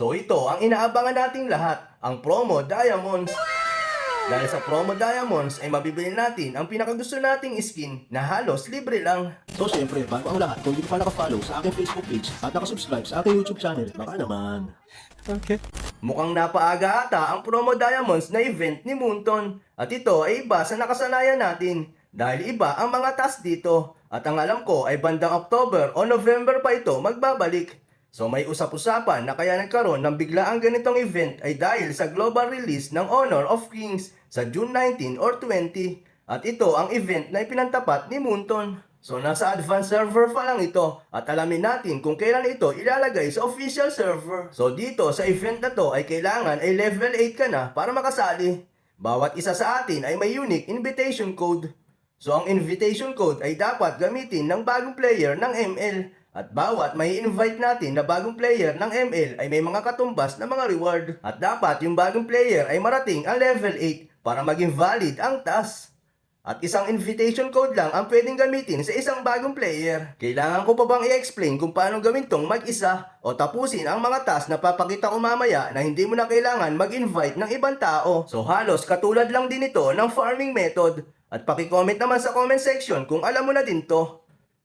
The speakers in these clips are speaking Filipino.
So ito ang inaabangan nating lahat, ang Promo Diamonds. Dahil sa Promo Diamonds ay mabibili natin ang pinakagusto nating skin na halos libre lang. So syempre, bago ang lahat, kung hindi pa nakafollow sa aking Facebook page at nakasubscribe sa aking YouTube channel, baka naman. Okay. Mukhang napaaga ata ang Promo Diamonds na event ni Moonton. At ito ay iba sa nakasanayan natin. Dahil iba ang mga task dito. At ang alam ko ay bandang October o November pa ito magbabalik. So may usap-usapan na kaya nagkaroon ng biglaang ganitong event ay dahil sa global release ng Honor of Kings sa June 19 or 20. At ito ang event na ipinantapat ni Moonton. So nasa advanced server pa lang ito at alamin natin kung kailan ito ilalagay sa official server. So dito sa event na to ay kailangan ay level 8 ka na para makasali. Bawat isa sa atin ay may unique invitation code. So ang invitation code ay dapat gamitin ng bagong player ng ML. At bawat may invite natin na bagong player ng ML ay may mga katumbas na mga reward. At dapat yung bagong player ay marating ang level 8 para maging valid ang task. At isang invitation code lang ang pwedeng gamitin sa isang bagong player. Kailangan ko pa bang i-explain kung paano gawin tong mag-isa o tapusin ang mga task na papakita ko mamaya na hindi mo na kailangan mag-invite ng ibang tao. So halos katulad lang din ito ng farming method. At paki-comment naman sa comment section kung alam mo na din to.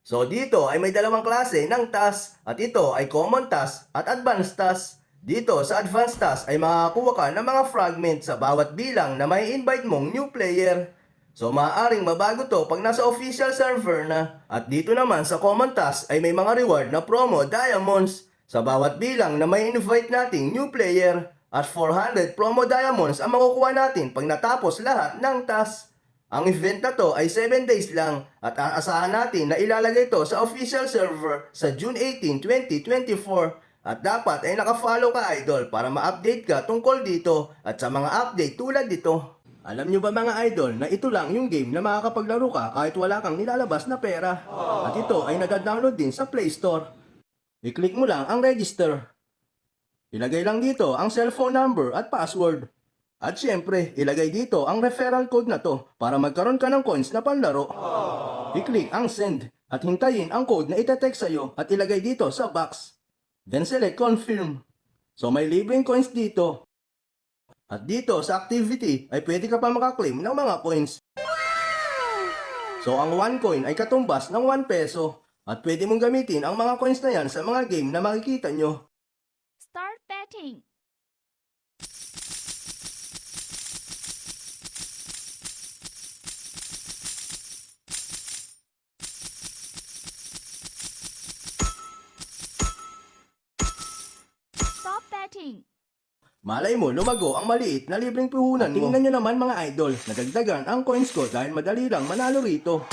So dito ay may dalawang klase ng task at ito ay common task at advanced task. Dito sa advanced task ay makakakuha ka ng mga fragment sa bawat bilang na may invite mong new player. So maaaring mabago to pag nasa official server na. At dito naman sa common task ay may mga reward na promo diamonds sa bawat bilang na may invite nating new player. At 400 promo diamonds ang makukuha natin pag natapos lahat ng task. Ang event na to ay 7 days lang at aasahan natin na ilalagay ito sa official server sa June 18, 2024. At dapat ay nakafollow ka idol para ma-update ka tungkol dito at sa mga update tulad dito. Alam nyo ba mga idol na ito lang yung game na makakapaglaro ka kahit wala kang nilalabas na pera. At ito ay nadadownload din sa Play Store. I-click mo lang ang register. Ilagay lang dito ang cellphone number at password. At syempre, ilagay dito ang referral code na to para magkaroon ka ng coins na panlaro. I-click ang send at hintayin ang code na itetext sa'yo at ilagay dito sa box. Then select confirm. So may libreng coins dito. At dito sa activity ay pwede ka pa makaklaim ng mga coins. So ang 1 coin ay katumbas ng 1 peso. At pwede mong gamitin ang mga coins na yan sa mga game na makikita nyo. Start betting. Stop betting. Malay mo, lumago ang maliit na libreng puhunan mo. Tingnan nyo naman mga idol, nadagdagan ang coins ko dahil madali lang manalo rito.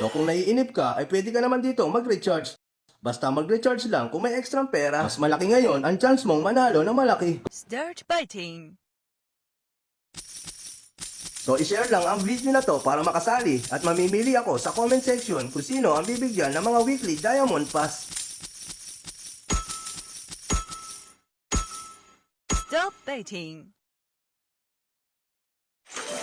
So kung naiinip ka, ay pwede ka naman dito mag-recharge. Basta mag-recharge lang kung may extra pera. Mas malaki ngayon ang chance mong manalo na malaki. Start biting. So i-share lang ang video na to para makasali at mamimili ako sa comment section kung sino ang bibigyan ng mga weekly Diamond Pass.《歴史！》